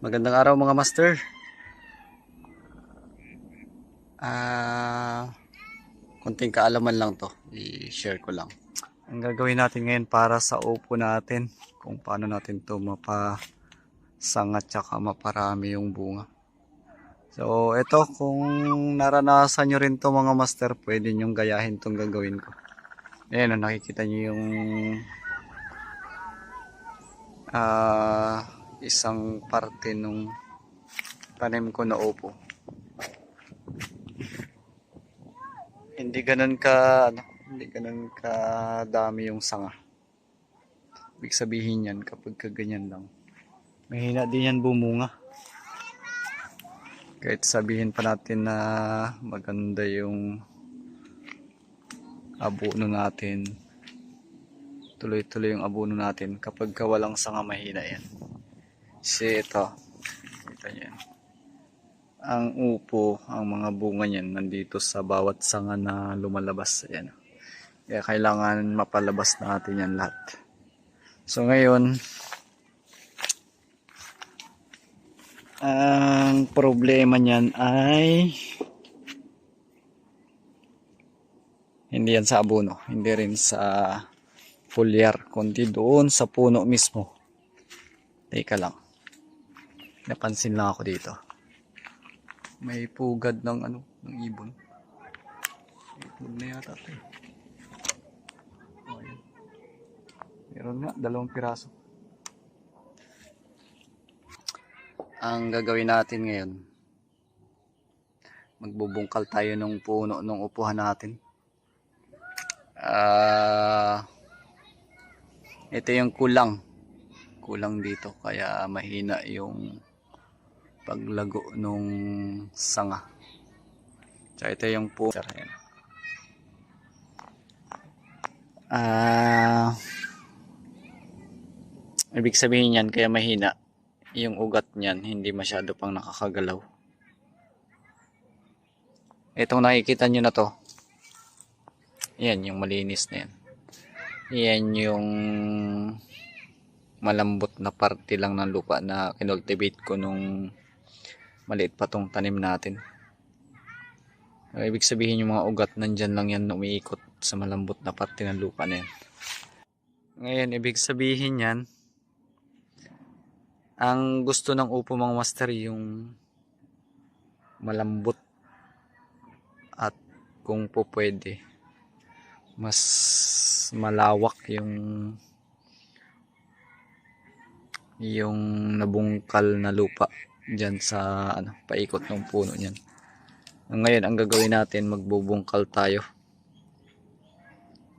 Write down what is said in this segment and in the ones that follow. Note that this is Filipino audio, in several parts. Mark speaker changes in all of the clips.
Speaker 1: Magandang araw mga master. Ah, konting kaalaman lang to. I-share ko lang. Ang gagawin natin ngayon para sa upo natin, kung paano natin to mapasangat tsaka maparami yung bunga. So, ito kung naranasan nyo rin to mga master, pwede nyong gayahin tong gagawin ko. Ayan, oh, nakikita nyo yung ah isang parte nung tanim ko na upo. Hindi ganun ka ano, hindi ganun ka dami yung sanga. Ibig sabihin yan kapag ka ganyan lang. Mahina din yan bumunga. Kahit sabihin pa natin na maganda yung abono natin. Tuloy-tuloy yung abono natin kapag ka walang sanga mahina yan. Kasi ito, kita yan. Ang upo, ang mga bunga niyan nandito sa bawat sanga na lumalabas. Ayan. Kaya kailangan mapalabas natin yan lahat. So ngayon, ang problema niyan ay hindi yan sa abono, hindi rin sa foliar, kundi doon sa puno mismo. Teka lang. Napansin lang ako dito. May pugad ng ano, ng ibon. Itlog na yata ito eh. Oh. Meron nga, dalawang piraso. Ang gagawin natin ngayon, magbubungkal tayo ng puno ng upuhan natin. Ah, ito yung kulang kulang dito kaya mahina yung paglago nung sanga. Tsaka ito yung po. Ah, ibig sabihin yan kaya mahina yung ugat niyan hindi masyado pang nakakagalaw. Itong nakikita nyo na to. Yan yung malinis na yan. Yan yung malambot na parte lang ng lupa na kinultivate ko nung maliit pa tong tanim natin. Ang ibig sabihin yung mga ugat nandyan lang yan umiikot sa malambot na parte ng lupa na yan. Ngayon, ibig sabihin yan, ang gusto ng upo mga master yung malambot at kung po pwede mas malawak yung yung nabungkal na lupa dyan sa ano, paikot ng puno niyan. Ngayon, ang gagawin natin, magbubungkal tayo.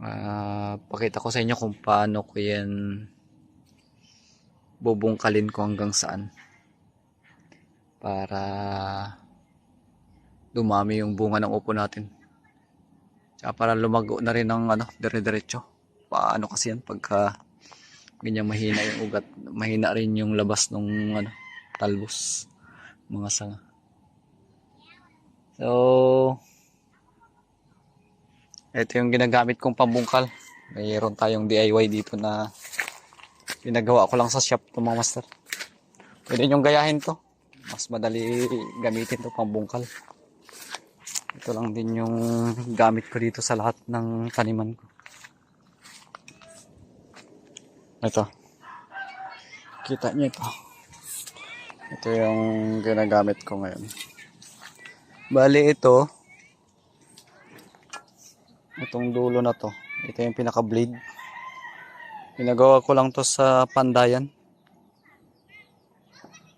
Speaker 1: Ah, pakita ko sa inyo kung paano ko yan bubungkalin ko hanggang saan. Para dumami yung bunga ng upo natin. Tsaka para lumago na rin ng ano, dire-diretso. Paano kasi yan pagka ganyan mahina yung ugat mahina rin yung labas ng ano talbos. Mga sanga. So ito yung ginagamit kong pambungkal. Mayroon tayong DIY dito na ginagawa ko lang sa shop to mga master. Pwede nyong gayahin to. Mas madali gamitin to pambungkal. Ito lang din yung gamit ko dito sa lahat ng taniman ko. Ito. Kita niyo ito. Ito yung ginagamit ko ngayon. Bali ito. Itong dulo na to. Ito yung pinaka blade. Pinagawa ko lang to sa pandayan.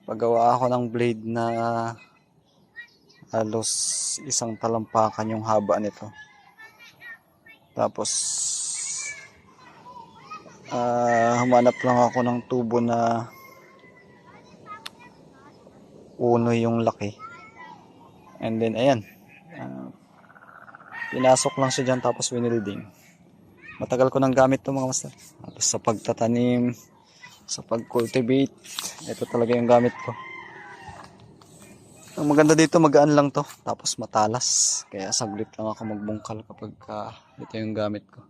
Speaker 1: Paggawa ako ng blade na halos isang talampakan yung haba nito. Tapos Ah, humanap lang ako ng tubo na uno yung laki. And then, ayan. Ah, pinasok lang siya dyan tapos winilding. Matagal ko nang gamit to mga master. Tapos sa pagtatanim, sa pag-cultivate, ito talaga yung gamit ko. Ang maganda dito, magaan lang to. Tapos matalas. Kaya saglit lang ako magbungkal kapag ah, ito yung gamit ko.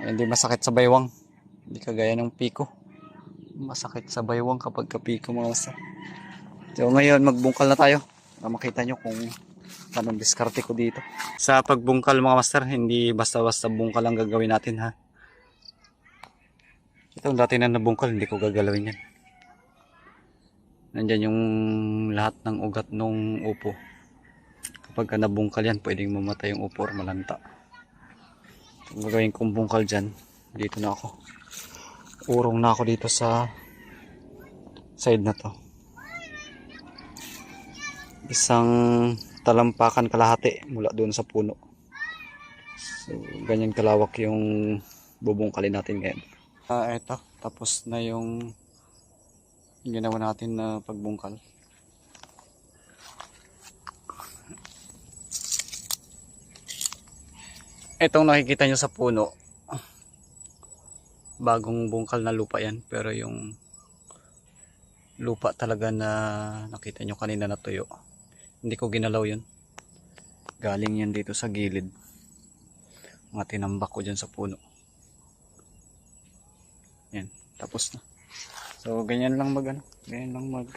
Speaker 1: Ay, hindi masakit sa baywang. Hindi kagaya ng piko. masakit sa baywang kapag kapi ko mga master. So ngayon magbungkal na tayo. Makita nyo kung anong diskarte ko dito. Sa pagbungkal mga master, hindi basta-basta bungkal ang gagawin natin ha. Ito dati na nabungkal, hindi ko gagalawin yan. Nandyan yung lahat ng ugat ng upo. Kapag ka nabungkal yan, pwedeng mamatay yung upo or malanta. Ang gagawin kong bungkal dyan, dito na ako. Urong na ako dito sa side na to. Isang talampakan kalahati mula doon sa puno. So, ganyan kalawak yung bubungkalin natin ngayon. Ah, eto. Tapos na yung ginawa natin na pagbungkal. Itong nakikita nyo sa puno, bagong bungkal na lupa yan. Pero yung lupa talaga na nakita nyo kanina na tuyo. Hindi ko ginalaw yun. Galing yan dito sa gilid. Mga tinambak ko dyan sa puno. Yan, tapos na. So, ganyan lang mag, ano, ganyan lang mag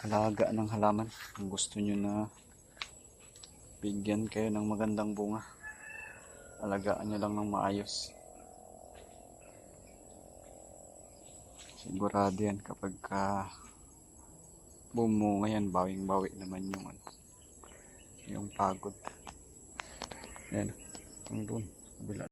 Speaker 1: alaga ng halaman. Kung gusto nyo na bigyan kayo ng magandang bunga, alagaan nyo lang ng maayos. Sigurado yan kapag ka bumunga yan, bawing-bawi naman yung ano, yung pagod. Yan, hanggang doon, kabila.